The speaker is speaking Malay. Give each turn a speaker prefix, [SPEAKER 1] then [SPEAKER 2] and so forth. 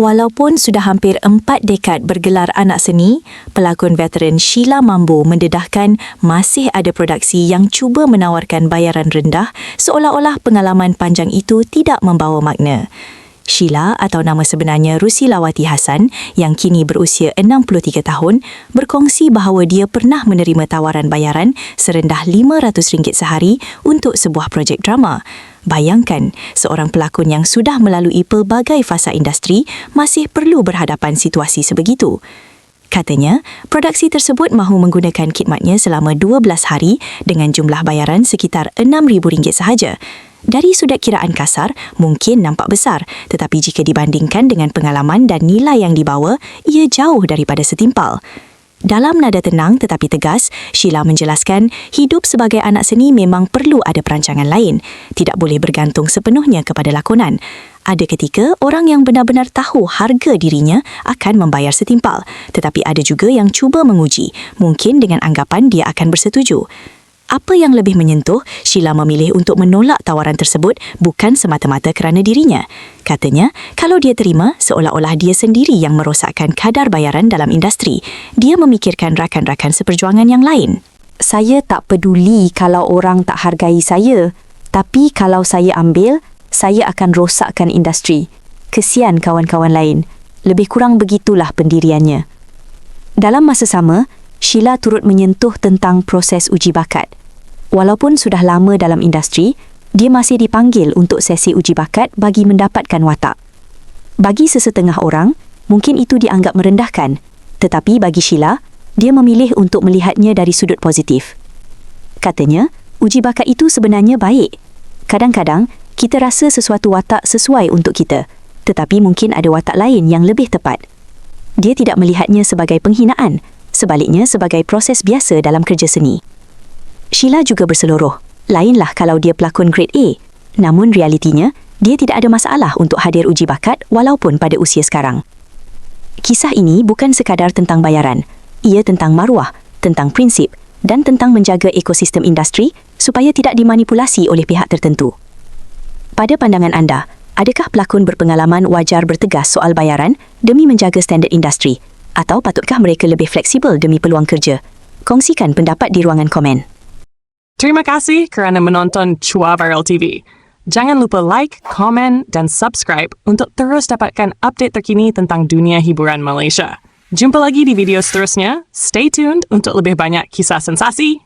[SPEAKER 1] Walaupun sudah hampir empat dekad bergelar anak seni, pelakon veteran Sheila Mambo mendedahkan masih ada produksi yang cuba menawarkan bayaran rendah seolah-olah pengalaman panjang itu tidak membawa makna. Sheila atau nama sebenarnya Rusilawati Hassan yang kini berusia 63 tahun berkongsi bahawa dia pernah menerima tawaran bayaran serendah RM500 sehari untuk sebuah projek drama. Bayangkan, seorang pelakon yang sudah melalui pelbagai fasa industri masih perlu berhadapan situasi sebegitu. Katanya, produksi tersebut mahu menggunakan khidmatnya selama 12 hari dengan jumlah bayaran sekitar RM6,000 sahaja. Dari sudut kiraan kasar, mungkin nampak besar, tetapi jika dibandingkan dengan pengalaman dan nilai yang dibawa, ia jauh daripada setimpal. Dalam nada tenang tetapi tegas, Sheila menjelaskan hidup sebagai anak seni memang perlu ada perancangan lain. Tidak boleh bergantung sepenuhnya kepada lakonan. Ada ketika orang yang benar-benar tahu harga dirinya akan membayar setimpal. Tetapi ada juga yang cuba menguji, mungkin dengan anggapan dia akan bersetuju. Apa yang lebih menyentuh, Sheila memilih untuk menolak tawaran tersebut bukan semata-mata kerana dirinya. Katanya, kalau dia terima, seolah-olah dia sendiri yang merosakkan kadar bayaran dalam industri. Dia memikirkan rakan-rakan seperjuangan yang lain.
[SPEAKER 2] Saya tak peduli kalau orang tak hargai saya, tapi kalau saya ambil, saya akan rosakkan industri. Kesian kawan-kawan lain. Lebih kurang begitulah pendiriannya. Dalam masa sama, Sheila turut menyentuh tentang proses uji bakat. Walaupun sudah lama dalam industri, dia masih dipanggil untuk sesi uji bakat bagi mendapatkan watak. Bagi sesetengah orang, mungkin itu dianggap merendahkan, tetapi bagi Sheila, dia memilih untuk melihatnya dari sudut positif. Katanya, uji bakat itu sebenarnya baik. Kadang-kadang, kita rasa sesuatu watak sesuai untuk kita, tetapi mungkin ada watak lain yang lebih tepat. Dia tidak melihatnya sebagai penghinaan, sebaliknya sebagai proses biasa dalam kerja seni. Sheila juga berseluruh. Lainlah kalau dia pelakon grade A. Namun realitinya, dia tidak ada masalah untuk hadir uji bakat walaupun pada usia sekarang. Kisah ini bukan sekadar tentang bayaran. Ia tentang maruah, tentang prinsip dan tentang menjaga ekosistem industri supaya tidak dimanipulasi oleh pihak tertentu. Pada pandangan anda, adakah pelakon berpengalaman wajar bertegas soal bayaran demi menjaga standard industri atau patutkah mereka lebih fleksibel demi peluang kerja? Kongsikan pendapat di ruangan komen.
[SPEAKER 3] Terima kasih kerana menonton Chua Viral TV. Jangan lupa like, komen dan subscribe untuk terus dapatkan update terkini tentang dunia hiburan Malaysia. Jumpa lagi di video seterusnya. Stay tuned untuk lebih banyak kisah sensasi